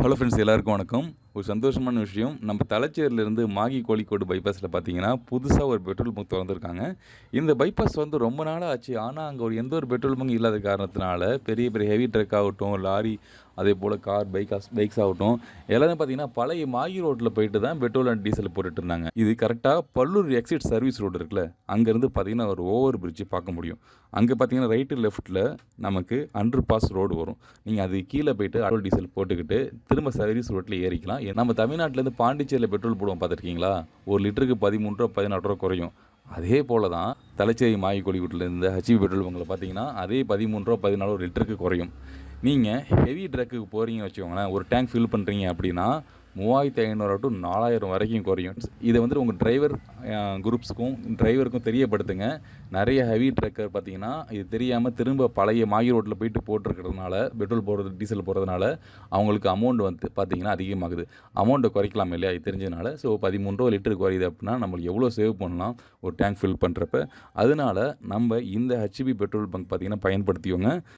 Hello friends எல்லாருக்கும் வணக்கம். ஒரு சந்தோஷமான விஷயம். நம்ம தலைச்சேரியிலேருந்து மாகி கோழிக்கோடு பைபாஸில் பார்த்தீங்கன்னா புதுசாக ஒரு பெட்ரோல் பங்க் திறந்துருக்காங்க. இந்த பைபாஸ் வந்து ரொம்ப நாளாக ஆச்சு. ஆனால் அங்கே ஒரு எந்த ஒரு பெட்ரோல் பங்க் இல்லாத காரணத்தினால பெரிய பெரிய ஹெவி ட்ரக் ஆகட்டும் லாரி அதே போல் கார் பைக்காஸ் பைக்ஸ் ஆகட்டும். எல்லாமே பார்த்தீங்கன்னா பழைய மாகி ரோட்டில் போயிட்டு தான் பெட்ரோல் அண்ட் டீசல் போட்டுட்டு இருந்தாங்க. இது கரெக்டாக பல்லூர் எக்ஸிட் சர்வீஸ் ரோடு இருக்குல்ல அங்கேருந்து பார்த்தீங்கன்னா ஒரு ஓவர் பிரிட்ஜ் பார்க்க முடியும். அங்கே பார்த்தீங்கன்னா ரைட்டு லெஃப்ட்டில் நமக்கு அண்டர் பாஸ் ரோடு வரும். நீங்கள் அது கீழே போயிட்டு அட்ரோல் டீசல் போட்டுக்கிட்டு திரும்ப சர்வீஸ் ரோட்டில் ஏறிக்கலாம். நம்ம தமிழ்நாட்டிலேருந்து பாண்டிச்சேரியில் பெட்ரோல் போடுவோம் பார்த்துருக்கீங்களா? ஒரு லிட்டருக்கு பதிமூணு ரூபா பதினாறு ரூபா குறையும். அதே போல தான் தலைச்சேரி மாயிக்கோடி வீட்டில் இருந்த ஹச்பி பெட்ரோல் பங்கில் பார்த்தீங்கன்னா அதே பதிமூணு ரூபா பதினாலு ஒரு லிட்டருக்கு குறையும். நீங்கள் ஹெவி ட்ரக்குக்கு போகிறீங்க வச்சுக்கோங்களேன் ஒரு டேங்க் ஃபில் பண்ணுறீங்க அப்படின்னா மூவாயிரத்தி ஐநூறு டு நாலாயிரம் வரைக்கும் குறையும். இதை வந்துட்டு உங்கள் டிரைவர் குரூப்ஸுக்கும் டிரைவருக்கும் தெரியப்படுத்துங்க. நிறைய ஹெவி ட்ரக்கர் பார்த்தீங்கன்னா இது தெரியாமல் திரும்ப பழைய மாகி ரோட்டில் போயிட்டு போட்டிருக்கிறதுனால பெட்ரோல் போடுறது டீசல் போடுறதுனால அவங்களுக்கு அமௌண்ட் வந்து பார்த்தீங்கன்னா அதிகமாகுது. அமௌண்ட்டை குறைக்கலாம் இல்லையா? இது தெரிஞ்சதுனால. ஸோ பதிமூணு ரூபா லிட்டர் குறையுது அப்படின்னா நம்மளுக்கு எவ்வளோ சேவ் பண்ணலாம்? ஒரு டேங்க் ஃபில் பண்ணுறப்ப அதனால நம்ம இந்த ஹெச்பி பெட்ரோல் பங்க் பார்த்தீங்கன்னா பயன்படுத்தியோங்க